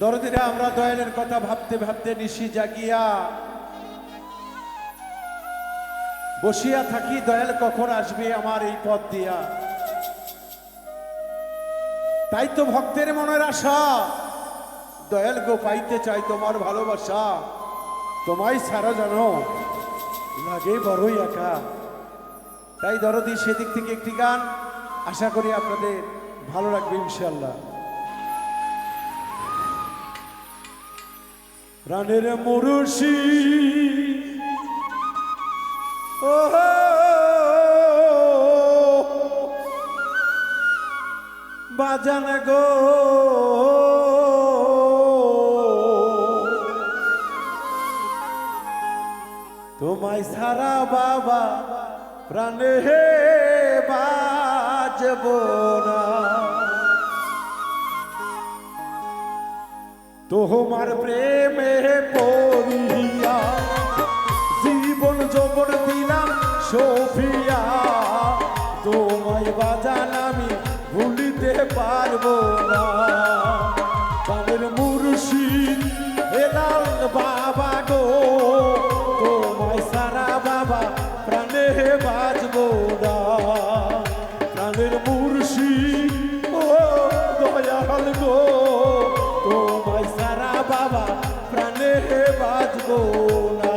দরদিরা, আমরা দয়ালের কথা ভাবতে ভাবতে নিশি জাগিয়া বসিয়া থাকি, দয়াল কখন আসবে আমার এই পথ দিয়া? তাই তো ভক্তের মনের আশা। দয়াল গো, পাইতে চাই তোমার ভালোবাসা। তোমায় ছাড়া জানো লাগে বড়ই একা। তাই দরদি, সেদিক থেকে একটি গান আশা করি আপনাদের ভালো লাগবে ইনশাল্লাহ প্রাণের মরুষি ও বাজান গো। তোমায় সারা বাবা প্রাণে বাজব না। তোমার প্রেমে পড়িয়া জীবন যৌবন দিলাম সফিয়া। তোমায় বাজান আমি ভুলিতে পারব না। তাদের মুর্শিদ, হেলাল বাবা গো, তোমায় সারা বাবা প্রাণে বাজবো না। প্রাণের মুর্শিদ, ও দয়াল গো। প্রাণে বাজবো না।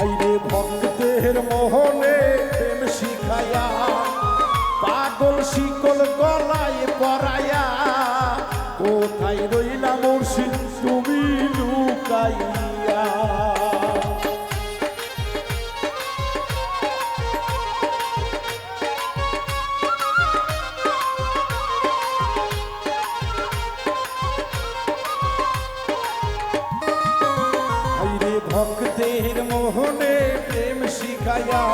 আইরে ভক্তের মোহনে প্রেম শিখাইয়া,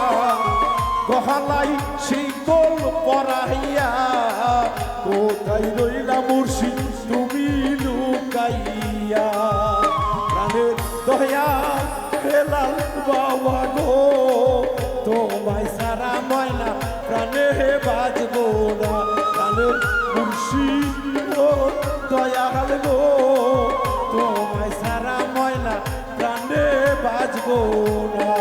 গহালাই শিকল পরাইয়া, কোথায় রইলা মুর্শিদ তুমি লুকাইয়া? প্রাণের দয়া হেলাল বাবা গো, তোমায় সারা ময়না প্রাণে বাজবো না। প্রাণের মুর্শিদ দয়াল গো, তোমায় সারা ময়না প্রাণে বাজবো না।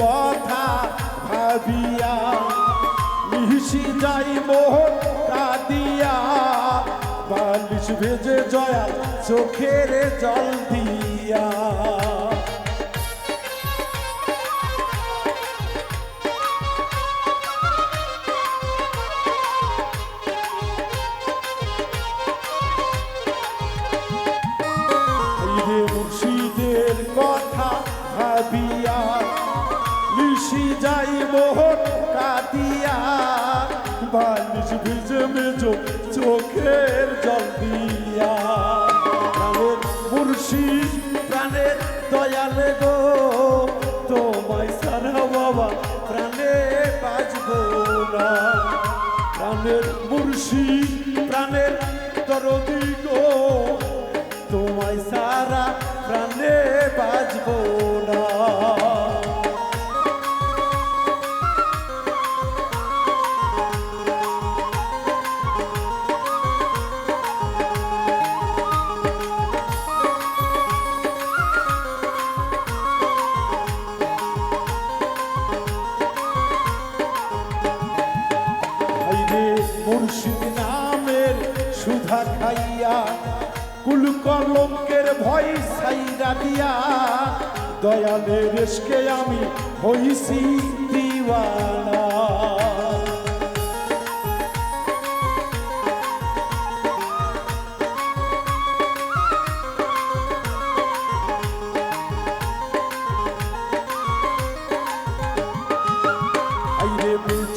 কথা ভাবিয়া মিশি যাই মোহন কাদিয়া বালিশ ভেজে জয়া চোখের জল দিয়া। ভিজে মেজো চোখের জল দিয়া। প্রাণের মুর্শিদ, প্রাণের দয়াল গো, তোমায় সারা বাবা প্রাণে বাজবো না। প্রাণের মুর্শিদ, প্রাণের দরদি গো, তোমায় সারা প্রাণে বাজবো না। মুর্শিদ নামের সুধা খাইয়া কুল কলঙ্কের ভয় সাইরা দিয়া দয়ালের রেশকে আমি হইছি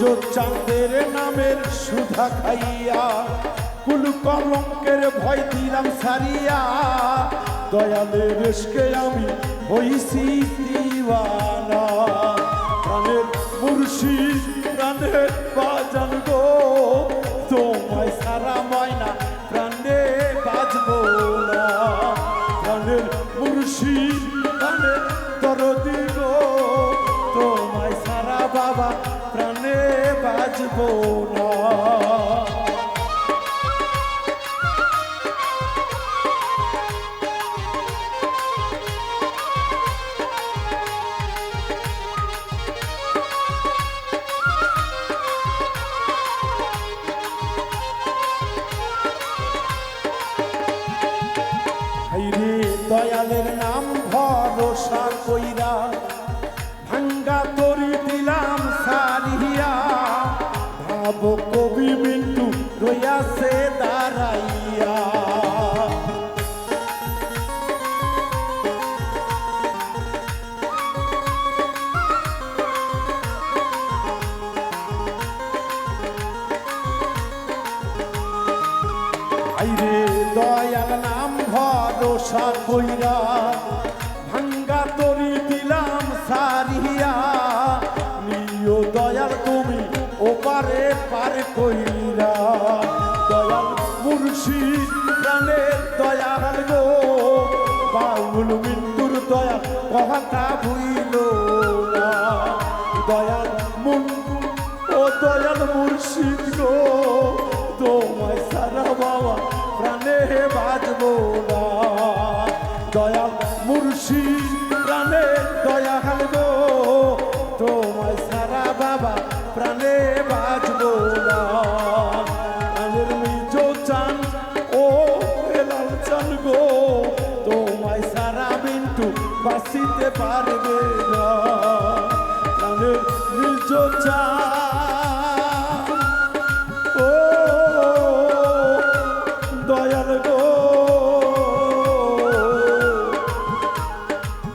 দিওয়ানা চাঁদের নামের সুধা খাইয়া কুল কলঙ্কের ভয় দিলাম সারিয়া। দয়ালের রেশকে আমি হইছি দিওয়ানা। প্রাণের মুর্শিদ প্রাণের বাজান গো। তোমায় সারা ময়না প্রাণে বাজবো না। প্রাণের মুর্শিদ প্রাণের দরদি গো। তোমায় সারা বাবা বাজবো না দয়ালের নাম। ভরসা কইরা ভাঙ্গা তরি দিলাম সারিয়া। নিও দয়াল তুমি ওপারে পার কইরা। দয়াল মুর্শিদ, প্রাণের দয়াল গো। বাউল মৃত্যুর দয়াল কথা ভুইল দয়াল দিতে পারবে না। প্রাণের নিজ চা ও দয়াল গো।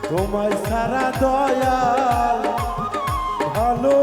তোমায় সারা দয়াল ভালো